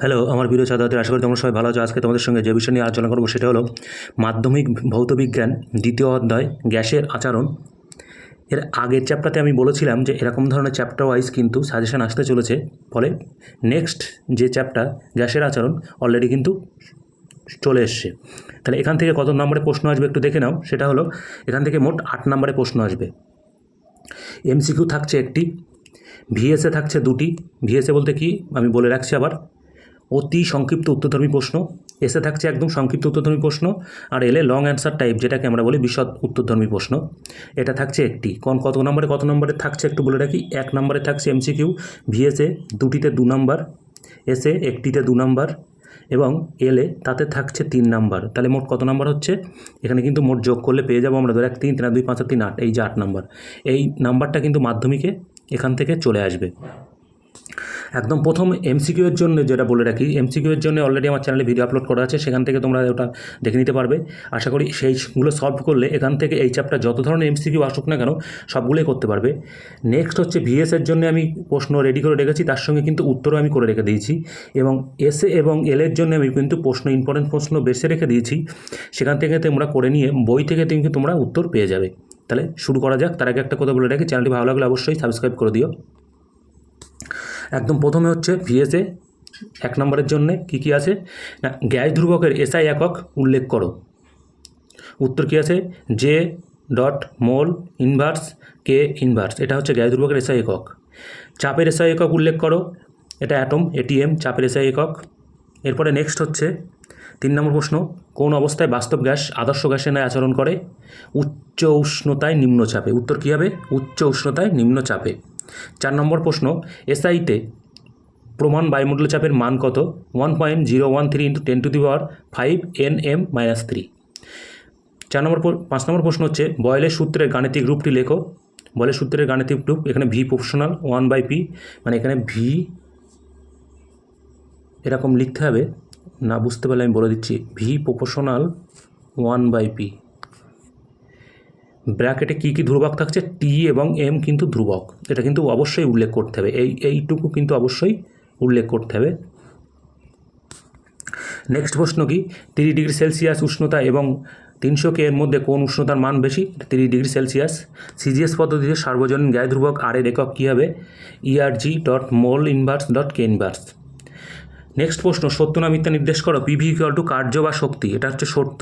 Hello আমার প্রিয় ছাত্রছাত্রী আশা করি তোমরা সবাই ভালো আছো। আজকে তোমাদের সঙ্গে যে বিষয় নিয়ে আলোচনা করব সেটা হলো মাধ্যমিক ভৌতবিজ্ঞান দ্বিতীয় অধ্যায়, গ্যাসের আচরণ। এর আগের চ্যাপ্টারতে আমি বলেছিলাম যে এরকম ধরনের চ্যাপ্টার ওয়াইজ কিন্তু সাজেশন আসতে চলেছে। ফলে নেক্সট যে চ্যাপ্টার গ্যাসের আচরণ অলরেডি কিন্তু চলে এসছে। তাহলে এখান থেকে কত নম্বরে প্রশ্ন আসবে একটু দেখে নাও। সেটা হলো, এখান থেকে মোট আট নম্বরে প্রশ্ন আসবে। এমসিকিউ থাকছে একটি ভিএসএ থাকছে দুটি। ভিএসএ বলতে কি? আমি বলে রাখছি আবার। অতি সংক্ষিপ্ত উত্তরধর্মী প্রশ্ন। এসে থাকছে একদম সংক্ষিপ্ত উত্তরধর্মী প্রশ্ন, আর এলে লং অ্যান্সার টাইপ যেটাকে আমরা বলি বিশদ উত্তরধর্মী প্রশ্ন। এটা থাকছে একটি। কোন কত নম্বরে কত নম্বরে থাকছে একটু বলে রাখি। এক নম্বরে থাকছে এমসিকিউ ভিএসএ দুটিতে দু নম্বর এসে একটিতে দু নম্বর, এবং এলে তাতে থাকছে তিন নাম্বার। তাহলে মোট কত নাম্বার হচ্ছে? এখানে কিন্তু মোট যোগ করলে পেয়ে যাব আমরা ধরে এক, তিন তিন দুই, পাঁচ তিন, আট, এই যে আট নাম্বার। এই নাম্বারটা কিন্তু মাধ্যমিকে এখান থেকে চলে আসবে। একদম প্রথম এমসিকিউ এর জন্য যেটা বলে রাখি এমসিকিউ এর জন্য অলরেডি আমার চ্যানেলে ভিডিও আপলোড করা আছে, সেখান থেকে তোমরা ওটা দেখে নিতে পারবে। আশা করি সেইগুলো সলভ করলে এখান থেকে এই চ্যাপ্টার যত ধরনের এমসিকিউ আসুক না কেন, সবগুলোই করতে পারবে। নেক্সট হচ্ছে ভিএস এর জন্য আমি প্রশ্ন রেডি করে রেখেছি, তার সঙ্গে কিন্তু উত্তরও আমি করে রেখে দিয়েছি। এবং এসে এবং এল এর জন্য আমি কিন্তু প্রশ্ন ইম্পর্টেন্ট প্রশ্ন বেছে রেখে দিয়েছি। সেখান থেকে তোমরা করে নিয়ে বই থেকে কিন্তু তোমরা উত্তর পেয়ে যাবে। তাহলে শুরু করা যাক, তার আগে একটা কথা বলে রাখি চ্যানেলটি ভালো লাগলে অবশ্যই সাবস্ক্রাইব করে দিও। একদম প্রথমে হচ্ছে ভিএসএ, এক নম্বরের জন্য কি কি আছে? না, গ্যাস ধ্রুবকের এসআই একক উল্লেখ করো। উত্তর কী আছে? J dot mole inverse K inverse এটা হচ্ছে গ্যাস ধ্রুবকের এসআই একক। চাপের এসআই একক উল্লেখ করো, এটা অ্যাটম এটিএম চাপের এসআই একক। এরপরে নেক্সট হচ্ছে, তিন নম্বর প্রশ্ন, কোন অবস্থায় বাস্তব গ্যাস আদর্শ গ্যাসের ন্যায় আচরণ করে? উচ্চ উষ্ণতায় নিম্নচাপে, উত্তর কী হবে? উচ্চ উষ্ণতায় নিম্নচাপে। চার নম্বর প্রশ্ন এসআইতে প্রমাণ বায়ুমণ্ডল চাপের মান কত? One point zero one three into ten to the power five N M minus three চার নম্বর পাঁচ নম্বর প্রশ্ন হচ্ছে, বয়েলের সূত্রের গাণিতিক রূপটি লেখো। বয়েলের সূত্রের গাণিতিক রূপ এখানে V proportional one by P মানে এখানে ভি এরকম লিখতে হবে। না বুঝতে পারলে আমি বলে দিচ্ছি V proportional one by P ব্র্যাকেটে কী কী ধ্রুবক থাকছে? টি এবং এম কিন্তু ধ্রুবক। এটা কিন্তু অবশ্যই উল্লেখ করতে হবে। এই, এইটুকু কিন্তু অবশ্যই উল্লেখ করতে হবে। নেক্সট প্রশ্ন কি? তিরিশ ডিগ্রি সেলসিয়াস উষ্ণতা এবং তিনশো কে এর মধ্যে কোন উষ্ণতার মান বেশি? তিরিশ ডিগ্রি সেলসিয়াস। সিজিএস পদ্ধতিতে সার্বজনীন গ্যাস ধ্রুবক আর এর একক কী হবে? Erg dot mole inverse dot K inverse next প্রশ্ন, সত্য না মিথ্যা নির্দেশ করো? পিভি ইকুয়াল টু কার্য বা শক্তি, এটা হচ্ছে সত্য।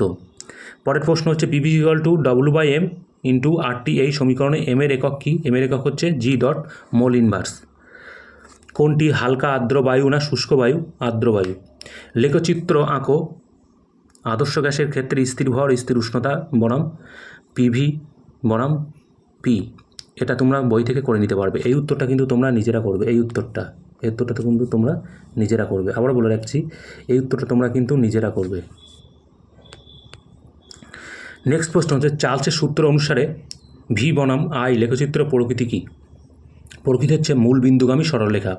পরের প্রশ্ন হচ্ছে PV equal to W by M into RT এই সমীকরণে এম এর একক কী? এম এর একক হচ্ছে জি ডট মোল ইনভার্স কোনটি হালকা আর্দ্র বায়ু না শুষ্ক বায়ু? আর্দ্র বায়ু। লেখচিত্র আঁকো। আদর্শ গ্যাসের ক্ষেত্রে স্থির ভর, স্থির উষ্ণতা বনাম পিভি বনাম পি এটা তোমরা বই থেকে করে নিতে পারবে। এই উত্তরটা কিন্তু তোমরা নিজেরা করবে। এই উত্তরটা। এই উত্তরটা কিন্তু তোমরা নিজেরা করবে। আবার বলে রাখছি, এই উত্তরটা তোমরা কিন্তু নিজেরা করবে। নেক্সট প্রশ্ন হচ্ছে, চার্লসের সূত্র অনুসারে ভি বনাম আই লেখচিত্র প্রকৃতি কী? প্রকৃতি হচ্ছে মূল বিন্দুগামী সরলরেখা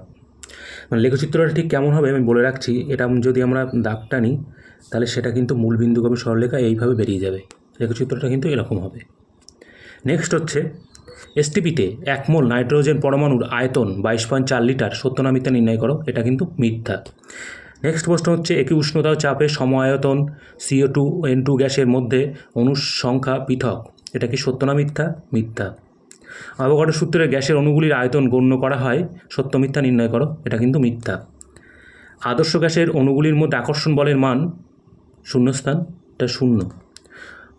মানে লেখচিত্রটা ঠিক কেমন হবে আমি বলে রাখছি, এটা যদি আমরা দাগটা নিই তাহলে সেটা কিন্তু মূল বিন্দুগামী সরলরেখা এইভাবে বেরিয়ে যাবে। লেখচিত্রটা কিন্তু এরকম হবে। নেক্সট হচ্ছে এসটিপিতে এক মোল নাইট্রোজেন পরমাণুর আয়তন বাইশ পয়েন্ট চার লিটার সত্য না নির্ণয় করো, এটা কিন্তু মিথ্যা। নেক্সট প্রশ্ন হচ্ছে, একই উষ্ণতা ও চাপে সমায়তন সিও টু এন টু গ্যাসের মধ্যে অনুসংখ্যা পৃথক। এটা কি সত্য না মিথ্যা? মিথ্যা। অবকাঠো সূত্রে গ্যাসের অণুগুলির আয়তন গণ্য করা হয়। সত্য, মিথ্যা নির্ণয় করো, এটা কিন্তু মিথ্যা। আদর্শ গ্যাসের অণুগুলির মধ্যে আকর্ষণ বলের মান শূন্যস্থান, এটা শূন্য।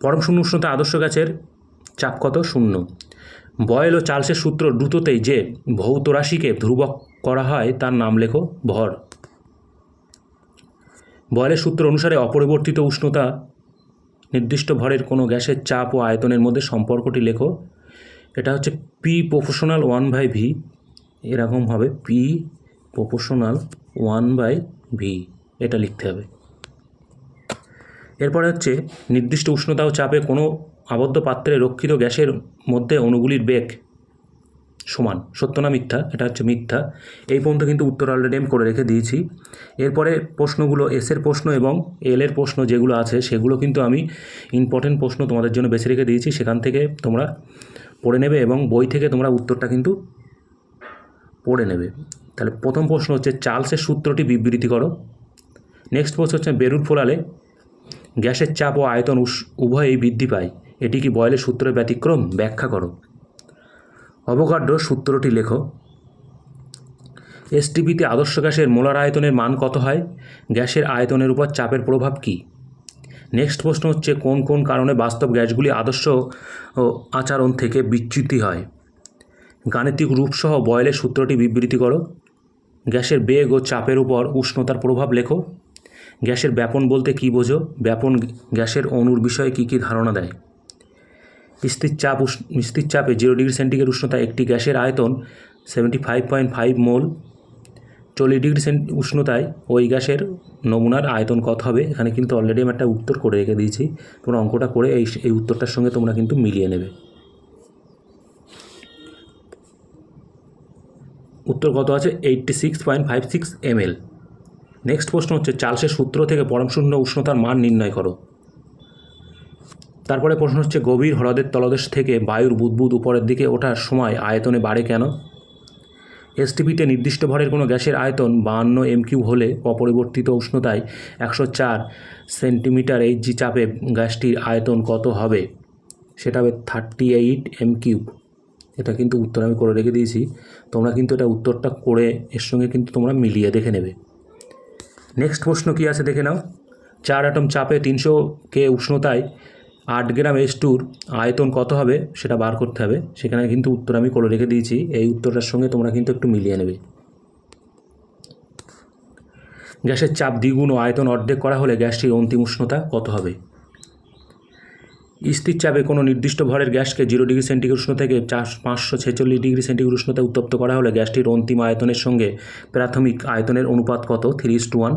পরম শূন্য উষ্ণতা আদর্শ গ্যাসের চাপ কত? শূন্য। বয়েল ও চার্লসের সূত্র দ্রুততেই যে ভৌত রাশিকে ধ্রুবক করা হয়, তার নাম লেখো ভর। বয়েলের সূত্র অনুসারে অপরিবর্তিত উষ্ণতা, নির্দিষ্ট ভরের কোনো গ্যাসের চাপ ও আয়তনের মধ্যে সম্পর্কটি লেখো। এটা হচ্ছে P proportional one by V এরকম হবে P proportional one by V এটা লিখতে হবে। এরপরে হচ্ছে নির্দিষ্ট উষ্ণতা ও চাপে কোনো আবদ্ধ পাত্রে রক্ষিত গ্যাসের মধ্যে অণুগুলির বেগ সমান। সত্য না মিথ্যা? এটা হচ্ছে মিথ্যা। এই পর্যন্ত কিন্তু উত্তর অলরেডি আমি করে রেখে দিয়েছি। এরপরে প্রশ্নগুলো এসের প্রশ্ন এবং এলের প্রশ্ন যেগুলো আছে, সেগুলো কিন্তু আমি ইম্পর্টেন্ট প্রশ্ন তোমাদের জন্য বেছে রেখে দিয়েছি। সেখান থেকে তোমরা পড়ে নেবে এবং বই থেকে তোমরা উত্তরটা কিন্তু পড়ে নেবে। তাহলে প্রথম প্রশ্ন হচ্ছে, চার্লসের সূত্রটি বিবৃতি করো। নেক্সট প্রশ্ন হচ্ছে বেলুন ফোলালে গ্যাসের চাপ ও আয়তন উভয়ই বৃদ্ধি পায়। এটি কি বয়লের সূত্রের ব্যতিক্রম? ব্যাখ্যা করো। অবকাড্য সূত্রটি লেখো। এসটিপিতে আদর্শ গ্যাসের মোলার আয়তনের মান কত হয়? গ্যাসের আয়তনের উপর চাপের প্রভাব কী? নেক্সট প্রশ্ন হচ্ছে, কোন কোন কারণে বাস্তব গ্যাসগুলি আদর্শ আচরণ থেকে বিচ্যুতি হয়? গাণিতিক রূপসহ বয়লের সূত্রটি বিবৃতি করো। গ্যাসের বেগ ও চাপের উপর উষ্ণতার প্রভাব লেখো। গ্যাসের ব্যাপন বলতে কী বোঝো? ব্যাপন গ্যাসের অণুর বিষয়ে কী কী ধারণা দেয়? স্থির চাপ উষ্ণ স্থির চাপে জিরো ডিগ্রি সেন্টিগ্রেড উষ্ণতা একটি গ্যাসের আয়তন seventy five point five mole চল্লিশ ডিগ্রি সেন্ট উষ্ণতায় ওই গ্যাসের নমুনার আয়তন কত হবে? এখানে কিন্তু অলরেডি আমি একটা উত্তর করে রেখে দিয়েছি। তোমরা অঙ্কটা করে এই এই উত্তরটার সঙ্গে তোমরা কিন্তু মিলিয়ে নেবে। উত্তর কত আছে? Eighty six point five six ML next প্রশ্ন হচ্ছে, চার্লসের সূত্র থেকে পরমশূন্য উষ্ণতার মান নির্ণয় করো। তারপরে প্রশ্ন হচ্ছে, গভীর হ্রদের তলদেশ থেকে বায়ুর বুদবুদ উপরের দিকে ওঠার সময় আয়তনে বাড়ে কেন? এসটিপিতে নির্দিষ্ট ভরের কোনো গ্যাসের আয়তন বাহান্ন এমকিউ হলে অপরিবর্তিত উষ্ণতায় একশো চার সেন্টিমিটার এইচজি চাপে গ্যাসটির আয়তন কত হবে? সেটা হবে থার্টি এইট এম কিউব এটা কিন্তু উত্তর আমি করে রেখে দিয়েছি। তোমরা কিন্তু এটা উত্তরটা করে এর সঙ্গে কিন্তু তোমরা মিলিয়ে দেখে নেবে। নেক্সট প্রশ্ন কী আছে দেখে নাও? চার অ্যাটম চাপে তিনশো কে উষ্ণতায় আট গ্রাম এস টুর আয়তন কত হবে সেটা বার করতে হবে। সেখানে কিন্তু উত্তর আমি করে রেখে দিয়েছি। এই উত্তরটার সঙ্গে তোমরা কিন্তু একটু মিলিয়ে নেবে। গ্যাসের চাপ দ্বিগুণ ও আয়তন অর্ধেক করা হলে গ্যাসটির অন্তিম উষ্ণতা কত হবে? স্থির চাপে কোনো নির্দিষ্ট ভরের গ্যাসকে জিরো ডিগ্রি সেন্টিগ্রেড উষ্ণ থেকে চার, পাঁচশো ছেচল্লিশ ডিগ্রি সেন্টিগ্রেড উষ্ণতায় উত্তপ্ত করা হলে গ্যাসটির অন্তিম আয়তনের সঙ্গে প্রাথমিক আয়তনের অনুপাত কত? Three two one.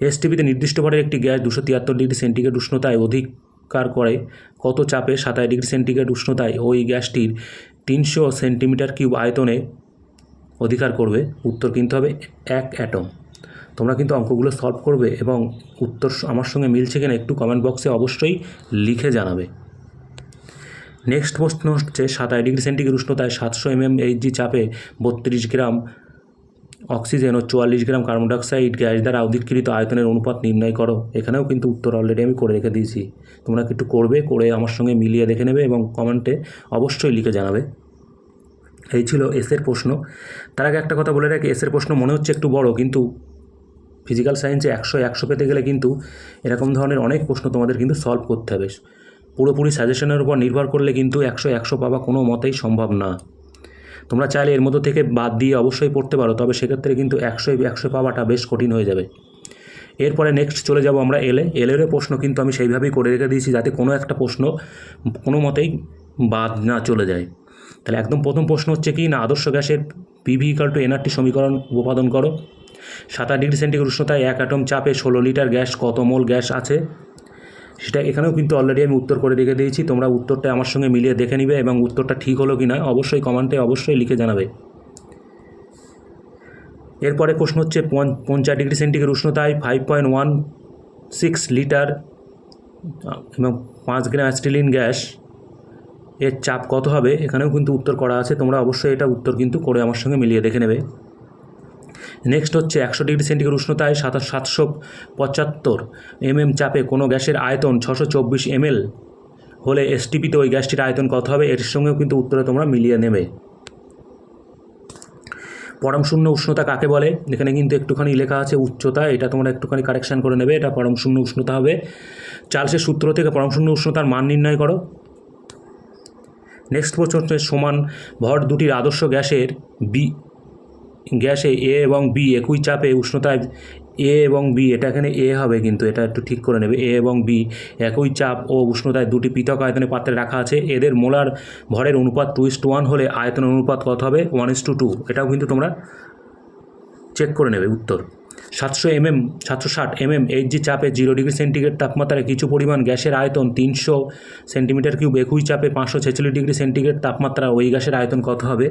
এসটিপিতে নির্দিষ্ট ভরের একটি গ্যাস দুশো তিয়াত্তর ডিগ্রি সেন্টিগ্রেড উষ্ণতায় অধিকার করে। কত চাপে সাতাশ ডিগ্রি সেন্টিগ্রেড উষ্ণতায় ওই গ্যাসটির তিনশো সেন্টিমিটার কিউব আয়তনে অধিকার করবে। উত্তর কিন্তু হবে এক অ্যাটম। তোমরা কিন্তু অঙ্কগুলো সলভ করবে এবং উত্তর আমার সঙ্গে মিলছে কিনা একটু কমেন্ট বক্সে অবশ্যই লিখে জানাবে। নেক্সট প্রশ্ন হচ্ছে, সাতাশ ডিগ্রি সেন্টিগ্রেড উষ্ণতায় সাতশো এমএম এইচজি চাপে বত্রিশ গ্রাম অক্সিজেন ও চুয়াল্লিশ গ্রাম কার্বন ডাইঅক্সাইড গ্যাস দ্বারা অধিকৃত আয়তনের অনুপাত নির্ণয় করো। এখানেও কিন্তু উত্তর অলরেডি আমি করে রেখে দিয়েছি। তোমরা একটু করবে, করে আমার সঙ্গে মিলিয়ে দেখে নেবে এবং কমেন্টে অবশ্যই লিখে জানাবে। এই ছিল এসের প্রশ্ন। তার আগে একটা কথা বলে রাখি এসের প্রশ্ন মনে হচ্ছে একটু বড়, কিন্তু ফিজিক্যাল সায়েন্সে একশো একশো পেতে গেলে কিন্তু এরকম ধরনের অনেক প্রশ্ন তোমাদের কিন্তু সলভ করতে হবে। পুরোপুরি সাজেশনের উপর নির্ভর করলে কিন্তু একশো একশো পাওয়া কোনো মতেই সম্ভব না। তোমরা চাইলে এর মধ্যে থেকে বাদ দিয়ে অবশ্যই পড়তে পারো, তবে সেক্ষেত্রে কিন্তু একশো একশো পাওয়াটা বেশ কঠিন হয়ে যাবে। এরপরে নেক্সট চলে যাব আমরা এলে এলেরও প্রশ্ন কিন্তু আমি সেইভাবেই করে রেখে দিয়েছি যাতে কোনো একটা প্রশ্ন কোনো মতেই বাদ না চলে যায়। তাহলে একদম প্রথম প্রশ্ন হচ্ছে কি, না, আদর্শ গ্যাসের পিভি ইকাল টু এনআরটি সমীকরণ উপপাদন করো। সাতাশ ডিগ্রি সেন্টিগ্রেড উষ্ণতায় এক অ্যাটম চাপে ষোলো লিটার গ্যাস কত মোল গ্যাস আছে? সেটা এখানেও কিন্তু অলরেডি আমি উত্তর করে রেখে দিয়েছি। তোমরা উত্তরটা আমার সঙ্গে মিলিয়ে দেখে নিবে এবং উত্তরটা ঠিক হলো কি না অবশ্যই কমেন্টে অবশ্যই লিখে জানাবে। এরপরে প্রশ্ন হচ্ছে পঞ্চ- পঞ্চাশ degree centigrade উষ্ণতায় five point one six litre এবং পাঁচ গ্রাম অ্যাস্টিলিন গ্যাস এর চাপ কত হবে? এখানেও কিন্তু উত্তর করা আছে। তোমরা অবশ্যই এটা উত্তর কিন্তু করে আমার সঙ্গে মিলিয়ে দেখে নেবে। নেক্সট হচ্ছে একশো ডিগ্রি সেন্টিগ্রেড উষ্ণতায় সাতাশ সাতশো পঁচাত্তর এমএম চাপে কোনো গ্যাসের আয়তন ছশো চব্বিশ এমএল হলে এসটিপিতে ওই গ্যাসটির আয়তন কত হবে? এর সঙ্গেও কিন্তু উত্তরে তোমরা মিলিয়ে নেবে। পরম শূন্য উষ্ণতা কাকে বলে? এখানে কিন্তু একটুখানি লেখা আছে উচ্চতা, এটা তোমরা একটুখানি কারেকশান করে নেবে, এটা পরম শূন্য উষ্ণতা হবে। চার্লসের সূত্র থেকে পরম শূন্য উষ্ণতার মান নির্ণয় করো। নেক্সট প্রশ্ন সমান ভর দুটির আদর্শ গ্যাসের বি গ্যাসে এ এবং বি, একই চাপে উষ্ণতায় এ এবং বি, এটা এখানে এ হবে কিন্তু, এটা একটু ঠিক করে নেবে, এ এবং বি, একই চাপ ও উষ্ণতায় দুটি পৃথক আয়তনে পাত্রে রাখা আছে, এদের মোলার ভরের অনুপাত টু ইস টু ওয়ান হলে আয়তনের অনুপাত কত হবে? ওয়ান ইস টু টু এটাও কিন্তু তোমরা চেক করে নেবে উত্তর। সাতশো এমএম, সাতশো ষাট এমএম এইচজি চাপে জিরো ডিগ্রি সেন্টিগ্রেড তাপমাত্রায় কিছু পরিমাণ গ্যাসের আয়তন তিনশো সেন্টিমিটার কিউব, একই চাপে পাঁচশো ছেচল্লিশ ডিগ্রি সেন্টিগ্রেড তাপমাত্রা ওই গ্যাসের আয়তন কত হবে?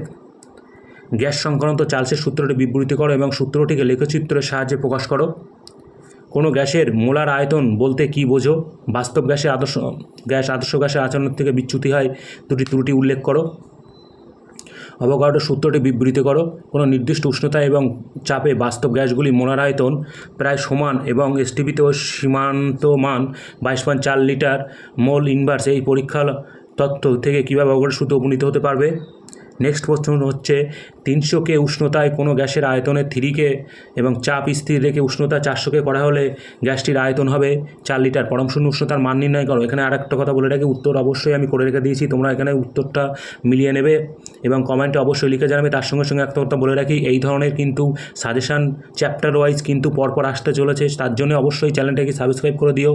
গ্যাস সংক্রান্ত চার্লসের সূত্রটি বিবৃতি করো এবং সূত্রটিকে লেখচিত্রের সাহায্যে প্রকাশ করো। কোনো গ্যাসের মোলার আয়তন বলতে কি বোঝো? বাস্তব গ্যাসের আদর্শ, গ্যাস আদর্শ গ্যাসের আচরণ থেকে বিচ্যুতি হয় দুটি ত্রুটি উল্লেখ করো। অবকার্ডো সূত্রটি বিবৃত করো। কোনো নির্দিষ্ট উষ্ণতা এবং চাপে বাস্তব গ্যাসগুলি মোলার আয়তন প্রায় সমান এবং এসটিপিতেও সীমান্ত মান বাইশ পয়েন্ট চার লিটার মোল ইনভার্স এই পরীক্ষা তথ্য থেকে কীভাবে অবকার্ডো সূত্র উপনীত হতে পারবে? নেক্সট প্রশ্ন হচ্ছে, তিনশোকে উষ্ণতায় কোনো গ্যাসের আয়তনে থ্রিকে এবং চাপ স্থির রেখে উষ্ণতা চারশোকে করা হলে গ্যাসটির আয়তন হবে চার লিটার। পরম শূন্য উষ্ণতার মান নির্ণয় করো। এখানে আর একটা কথা বলে রাখি উত্তর অবশ্যই আমি করে রেখে দিয়েছি। তোমরা এখানে উত্তরটা মিলিয়ে নেবে এবং কমেন্টে অবশ্যই লিখে জানাবে। তার সঙ্গে সঙ্গে একটা কথা বলে রাখি, এই ধরনের কিন্তু সাজেশান চ্যাপ্টার ওয়াইজ কিন্তু পরপর আসতে চলেছে। তার জন্য অবশ্যই চ্যানেলটাকে সাবস্ক্রাইব করে দিও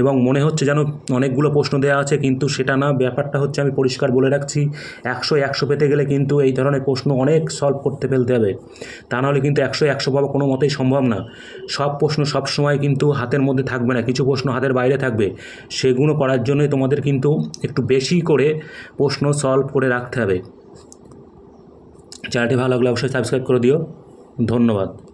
এবং মনে হচ্ছে যেন অনেকগুলো প্রশ্ন দেওয়া আছে, কিন্তু সেটা না। ব্যাপারটা হচ্ছে আমি পরিষ্কার বলে রাখছি, একশো একশো পেতে গেলে কিন্তু এই ধরনের প্রশ্ন অনেক সলভ করতে ফেলতে হবে। তা নাহলে কিন্তু একশো একশো পাওয়া কোনো মতেই সম্ভব না। সব প্রশ্ন সব সময় কিন্তু হাতের মধ্যে থাকবে না, কিছু প্রশ্ন হাতের বাইরে থাকবে। সেগুলো করার জন্যই তোমাদের কিন্তু একটু বেশি করে প্রশ্ন সলভ করে রাখতে হবে। চ্যানেলটি ভালো লাগলে অবশ্যই সাবস্ক্রাইব করে দিও। ধন্যবাদ।